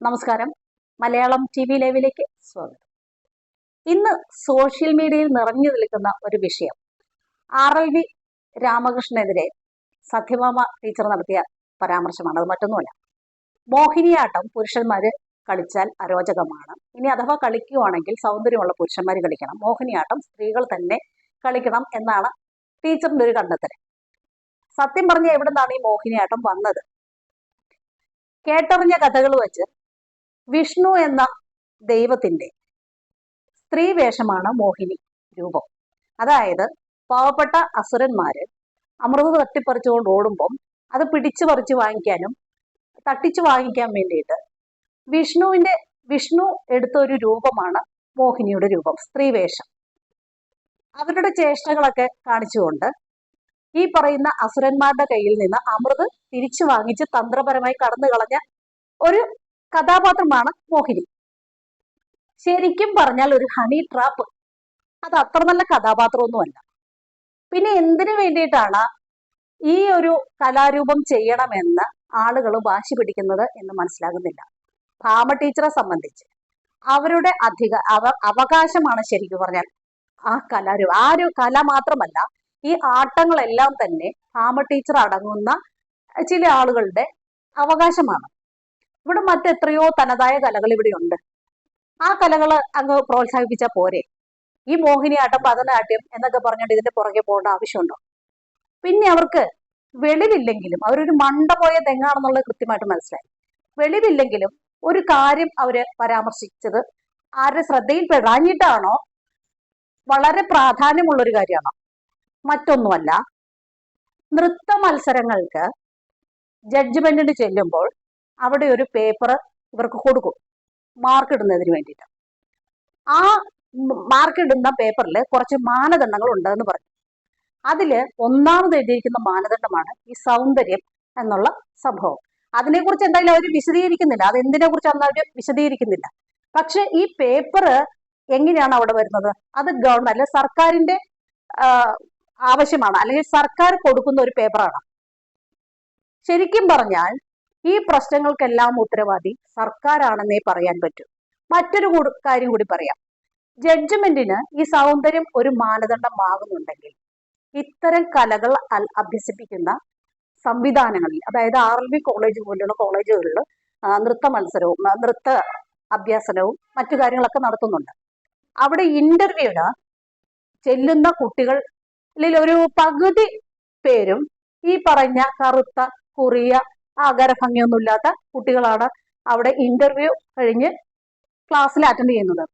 നമസ്കാരം. Malayalam T V ലൈവിലേക്ക് സ്വാഗതം. ഇന്ന് സോഷ്യൽ മീഡിയയിൽ നിറഞ്ഞു നിൽക്കുന്ന ഒരു വിഷയം. ആർ എൽ വി രാമകൃഷ്ണനെതിരെ സത്യഭാമ ടീച്ചർ നടത്തിയ പരാമർശമാണ്. അത് മറ്റൊന്നുമല്ല. മോഹിനിയാട്ടം പുരുഷന്മാര് കളിച്ചാൽ അരോചകമാണ്. ഇനി അഥവാ കളിക്കുവാണെങ്കിൽ സൗന്ദര്യമുള്ള പുരുഷന്മാർ കളിക്കണം. മോഹിനിയാട്ടം സ്ത്രീകൾ തന്നെ കളിക്കണം എന്നാണ് ടീച്ചറിന്റെ ഒരു കണ്ടെത്തൽ സത്യം പറഞ്ഞ എവിടെ നിന്നാണ് ഈ മോഹിനിയാട്ടം വന്നത്? കേട്ടറിഞ്ഞ കഥകൾ വെച്ച് വിഷ്ണു എന്ന ദൈവത്തിന്റെ സ്ത്രീ വേഷമാണ് മോഹിനി രൂപം. അതായത് പാവപ്പെട്ട അസുരന്മാര് അമൃത് തട്ടിപ്പറിച്ചുകൊണ്ട് ഓടുമ്പം അത് പിടിച്ചു പറിച്ചു വാങ്ങിക്കാനും തട്ടിച്ചു വാങ്ങിക്കാൻ വേണ്ടിയിട്ട് വിഷ്ണുവിന്റെ വിഷ്ണു എടുത്ത ഒരു രൂപമാണ് മോഹിനിയുടെ രൂപം സ്ത്രീ വേഷം. അവരുടെ ചേഷ്ടകളൊക്കെ കാണിച്ചുകൊണ്ട് ഈ പറയുന്ന അസുരന്മാരുടെ കയ്യിൽ നിന്ന് അമൃത് തിരിച്ചു വാങ്ങിച്ച് തന്ത്രപരമായി കടന്നു കളഞ്ഞ ഒരു കഥാപാത്രമാണ് മോഹിനി. ശരിക്കും പറഞ്ഞാൽ ഒരു ഹണി ട്രാപ്പ് അത് അത്ര നല്ല കഥാപാത്രമൊന്നുമല്ല. പിന്നെ എന്തിനു വേണ്ടിയിട്ടാണ് ഈ ഒരു കലാരൂപം ചെയ്യണമെന്ന് ആളുകൾ വാശി പിടിക്കുന്നത് എന്ന് മനസ്സിലാകുന്നില്ല. ഭാമ ടീച്ചറെ സംബന്ധിച്ച്. അവരുടെ അധിക അവ അവകാശമാണ് ശരിക്കും പറഞ്ഞാൽ ആ കലാരൂപം. ആ ഒരു കല മാത്രമല്ല ഈ ആട്ടങ്ങളെല്ലാം തന്നെ ഭാമ ടീച്ചർ അടങ്ങുന്ന ചില ആളുകളുടെ അവകാശമാണ്. ഇവിടെ മറ്റെത്രയോ തനതായ കലകൾ ഇവിടെ ഉണ്ട്. ആ കലകൾ അങ്ങ് പ്രോത്സാഹിപ്പിച്ചാൽ പോരെ. ഈ മോഹിനിയാട്ടം പതനാട്യം എന്നൊക്കെ പറഞ്ഞുകൊണ്ട് ഇതിന്റെ പുറകെ പോകേണ്ട ആവശ്യമുണ്ടോ? പിന്നെ അവർക്ക് വെളിവില്ലെങ്കിലും അവരൊരു മണ്ട പോയ തെങ്ങാണെന്നുള്ളത് കൃത്യമായിട്ട് മനസ്സിലായി. വെളിവില്ലെങ്കിലും ഒരു കാര്യം അവർ പരാമർശിച്ചത് ആരുടെ ശ്രദ്ധയിൽ പെടാഞ്ഞിട്ടാണോ? വളരെ പ്രാധാന്യമുള്ള ഒരു കാര്യമാണോ? മറ്റൊന്നുമല്ല. നൃത്ത മത്സരങ്ങൾക്ക് ജഡ്ജ്മെന്റിന് ചെല്ലുമ്പോൾ അവിടെ ഒരു പേപ്പർ ഇവർക്ക് കൊടുക്കും. മാർക്ക് ഇടുന്നതിന് വേണ്ടിയിട്ട്. ആ മാർക്ക് ഇടുന്ന പേപ്പറിൽ കുറച്ച് മാനദണ്ഡങ്ങൾ ഉണ്ടെന്ന് പറഞ്ഞു. അതിൽ ഒന്നാമത് എഴുതിയിരിക്കുന്ന മാനദണ്ഡമാണ് ഈ സൗന്ദര്യം എന്നുള്ള സംഭവം. അതിനെക്കുറിച്ച് എന്തായാലും അവർ വിശദീകരിക്കുന്നില്ല. അത് എന്തിനെ കുറിച്ചാണെന്ന് അവർ വിശദീകരിക്കുന്നില്ല. പക്ഷെ ഈ പേപ്പർ എങ്ങനെയാണ് അവിടെ വരുന്നത്? അത് ഗവൺമെന്റ് അല്ലെ സർക്കാരിന്റെ ആവശ്യമാണ്. അല്ലെങ്കിൽ സർക്കാർ കൊടുക്കുന്ന ഒരു പേപ്പറാണ് ശരിക്കും പറഞ്ഞാൽ ഈ പ്രശ്നങ്ങൾക്കെല്ലാം ഉത്തരവാദി സർക്കാരാണെന്നേ പറയാൻ പറ്റൂ. മറ്റൊരു കാര്യം കൂടി പറയാം. ജഡ്ജ്മെന്റിന് ഈ സൗന്ദര്യം ഒരു മാനദണ്ഡമാകുന്നുണ്ടെങ്കിൽ ഇത്തരം കലകൾ അഭ്യസിപ്പിക്കുന്ന സംവിധാനങ്ങളിൽ അതായത് ആർ എൽ ബി കോളേജ് പോലുള്ള കോളേജുകളിൽ നൃത്ത മത്സരവും നൃത്ത അഭ്യാസനവും മറ്റു കാര്യങ്ങളൊക്കെ നടത്തുന്നുണ്ട്. അവിടെ ഇന്റർവ്യൂവിന് ചെല്ലുന്ന കുട്ടികളിൽ ഒരു പകുതി പേരും ഈ പറഞ്ഞ കറുത്ത കുറിയ ആകാര ഭംഗിയൊന്നുമില്ലാത്ത കുട്ടികളാണ് അവിടെ ഇന്റർവ്യൂ കഴിഞ്ഞ് ക്ലാസ്സിൽ അറ്റൻഡ് ചെയ്യുന്നത്.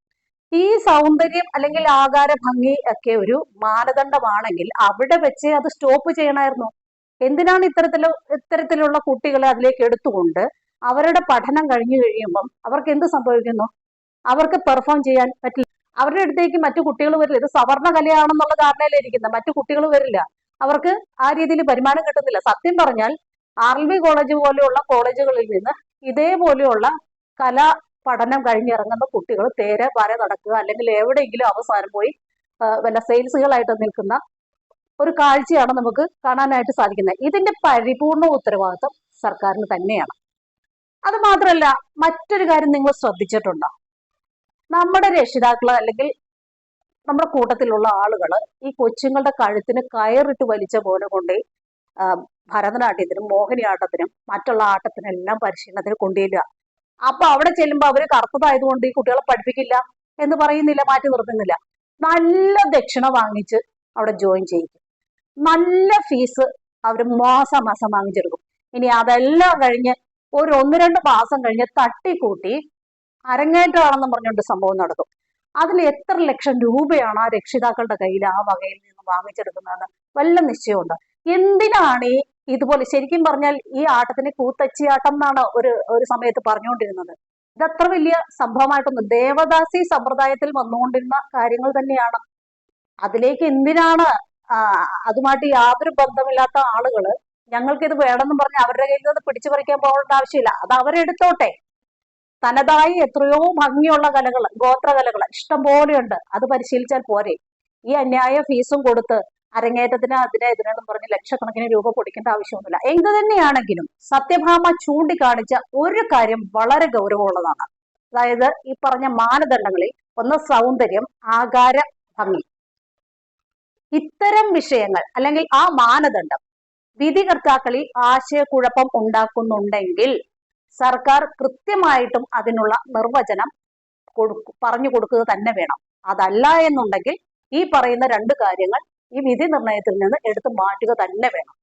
ഈ സൗന്ദര്യം അല്ലെങ്കിൽ ആകാര ഭംഗി ഒക്കെ ഒരു മാനദണ്ഡമാണെങ്കിൽ അവിടെ വെച്ച് അത് സ്റ്റോപ്പ് ചെയ്യണമായിരുന്നു. എന്തിനാണ് ഇത്തരത്തിലുള്ള ഇത്തരത്തിലുള്ള കുട്ടികളെ അതിലേക്ക് എടുത്തുകൊണ്ട് അവരുടെ പഠനം കഴിഞ്ഞു കഴിയുമ്പം അവർക്ക് എന്ത് സംഭവിക്കുന്നു? അവർക്ക് പെർഫോം ചെയ്യാൻ പറ്റില്ല. അവരുടെ അടുത്തേക്ക് മറ്റു കുട്ടികൾ വരില്ല. ഇത് സവർണ കലയാണെന്നുള്ള ധാരണയിലിരിക്കുന്ന മറ്റു കുട്ടികൾ വരില്ല. അവർക്ക് ആ രീതിയിൽ വരുമാനം കിട്ടുന്നില്ല. സത്യം പറഞ്ഞാൽ ആർ എൽ വി കോളേജ് പോലെയുള്ള കോളേജുകളിൽ നിന്ന് ഇതേപോലെയുള്ള കലാ പഠനം കഴിഞ്ഞിറങ്ങുന്ന കുട്ടികൾ തേരെ വര നടക്കുക അല്ലെങ്കിൽ എവിടെയെങ്കിലും അവസാനം പോയി വല്ല സെയിൽസുകളായിട്ട് നിൽക്കുന്ന ഒരു കാഴ്ചയാണ് നമുക്ക് കാണാനായിട്ട് സാധിക്കുന്നത്. ഇതിന്റെ പരിപൂർണ ഉത്തരവാദിത്വം സർക്കാരിന് തന്നെയാണ്. അത് മാത്രമല്ല മറ്റൊരു കാര്യം നിങ്ങൾ ശ്രദ്ധിച്ചിട്ടുണ്ടോ? നമ്മുടെ രക്ഷിതാക്കൾ അല്ലെങ്കിൽ നമ്മുടെ കൂട്ടത്തിലുള്ള ആളുകൾ ഈ കൊച്ചുങ്ങളുടെ കഴുത്തിന് കയറിട്ട് വലിച്ച പോലെ കൊണ്ടേ ഭരതനാട്യത്തിനും മോഹിനിയാട്ടത്തിനും മറ്റുള്ള ആട്ടത്തിനെല്ലാം പരിശീലനത്തിന് കൊണ്ടുവരിക. അപ്പൊ അവിടെ ചെല്ലുമ്പോൾ അവർ കറുത്തതായതുകൊണ്ട് ഈ കുട്ടികളെ പഠിപ്പിക്കില്ല എന്ന് പറയുന്നില്ല മാറ്റി നിർത്തുന്നില്ല. നല്ല ദക്ഷിണ വാങ്ങിച്ച് അവിടെ ജോയിൻ ചെയ്യിക്കും നല്ല ഫീസ് അവർ മാസം മാസം വാങ്ങിച്ചെടുക്കും. ഇനി അതെല്ലാം കഴിഞ്ഞ് ഒരു ഒന്ന് രണ്ട് മാസം കഴിഞ്ഞ് തട്ടിക്കൂട്ടി അരങ്ങേറ്റമാണെന്ന് പറഞ്ഞുകൊണ്ട് സംഭവം നടക്കും. അതിൽ എത്ര ലക്ഷം രൂപയാണ് ആ രക്ഷിതാക്കളുടെ കയ്യിൽ ആ വകയിൽ നിന്ന് വാങ്ങിച്ചെടുക്കുന്നതെന്ന് വല്ല നിശ്ചയമുണ്ട് എന്തിനാണ് ഈ ഇതുപോലെ ശരിക്കും പറഞ്ഞാൽ ഈ ആട്ടത്തിന് കൂത്തച്ചിയാട്ടം എന്നാണ് ഒരു ഒരു സമയത്ത് പറഞ്ഞുകൊണ്ടിരുന്നത്? ഇതത്ര വലിയ സംഭവമായിട്ടൊന്നും ദേവദാസി സമ്പ്രദായത്തിൽ വന്നുകൊണ്ടിരുന്ന കാര്യങ്ങൾ തന്നെയാണ്. അതിലേക്ക് എന്തിനാണ് അതുമായിട്ട് യാതൊരു ബന്ധമില്ലാത്ത ആളുകൾ ഞങ്ങൾക്ക് ഇത് വേണമെന്ന് പറഞ്ഞ് അവരുടെ കയ്യിൽ നിന്ന് പിടിച്ചു പറിക്കാൻ പോകേണ്ട ആവശ്യമില്ല. അത് അവരെടുത്തോട്ടെ. തനതായി എത്രയോ ഭംഗിയുള്ള കലകൾ ഗോത്ര കലകൾ ഇഷ്ടം പോലെയുണ്ട് അത് പരിശീലിച്ചാൽ പോരെ. ഈ അന്യായ ഫീസും കൊടുത്ത് അരങ്ങേറ്റത്തിന് അതിനെ എതിരാണെന്ന് പറഞ്ഞ് ലക്ഷക്കണക്കിന് രൂപ കൊടുക്കേണ്ട ആവശ്യമൊന്നുമില്ല. എന്ത് തന്നെയാണെങ്കിലും സത്യഭാമ ചൂണ്ടിക്കാണിച്ച ഒരു കാര്യം വളരെ ഗൗരവമുള്ളതാണ്. അതായത് ഈ പറഞ്ഞ മാനദണ്ഡങ്ങളിൽ ഒന്ന് സൗന്ദര്യം ആകാര ഭംഗി. ഇത്തരം വിഷയങ്ങൾ അല്ലെങ്കിൽ ആ മാനദണ്ഡം വിധികർത്താക്കളിൽ ആശയക്കുഴപ്പം ഉണ്ടാക്കുന്നുണ്ടെങ്കിൽ സർക്കാർ കൃത്യമായിട്ടും അതിനുള്ള നിർവചനം കൊടുക്കു പറഞ്ഞു കൊടുക്കുക തന്നെ വേണം. അതല്ല എന്നുണ്ടെങ്കിൽ ഈ പറയുന്ന രണ്ട് കാര്യങ്ങൾ ഈ വിധി നിർണയത്തിൽ നിന്ന് എടുത്തു മാറ്റുക തന്നെ വേണം.